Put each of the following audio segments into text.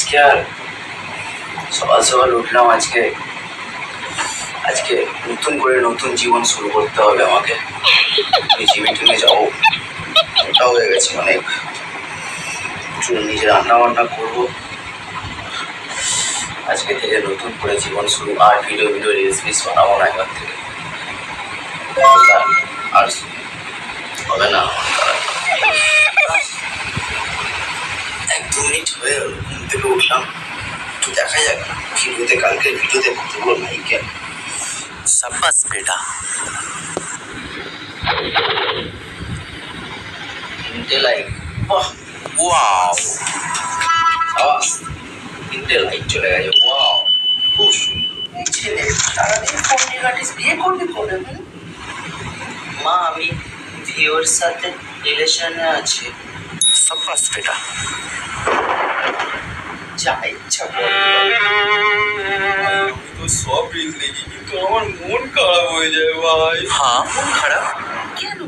সকাল সকাল উঠলাম আজকে। আজকে নতুন করে নতুন জীবন শুরু করতে হবে আমাকে। জিমে টিমে যাব। ওটা হয়ে গেছে অনেক একটু নিজে রান্না বান্না করব। আজকে থেকে নতুন করে জীবন শুরু। আর ভিডিও ভিডিও রিলস ফিলস বানাবো না এবার থেকে। আর হবে না। মিনিট হয়ে ঘুম থেকে উঠলাম। একটু দেখা যাক ভিডিওতে কালকে ভিডিওতে কতগুলো লাইক সাব্বাস বেটা। তিনটে লাইক বাহ ওয়াও আওয়াজ তিনটে লাইক চলে গেছে ওয়াও খুব সুন্দর। ছেলে সারাদিন ফোন নিয়ে বিয়ে করবি কবে মা আমি ভিওর সাথে রিলেশনে আছি। সাব্বাস বেটা। যা ইচ্ছা কর। আমি তো সব রিল দেখি কিন্তু আমার মন খারাপ হয়ে যায় ভাই। হ্যাঁ মন খারাপ? কেন?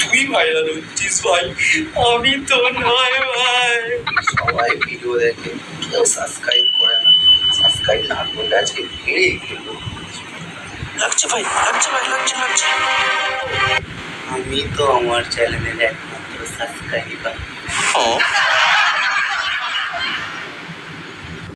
তুই ভাইরাল হচ্ছিস ভাই আমি তো নয় ভাই। সবাই ভিডিও দেখে কেউ সাবস্ক্রাইব করে না। সাবস্ক্রাইব না করলে আজকে ভিড়ে ফেলব লাগছে ভাই লাগছে ভাই লাগছে লাগছে। আমি তো আমার চ্যানেলের একমাত্র সাবস্ক্রাইবার ও।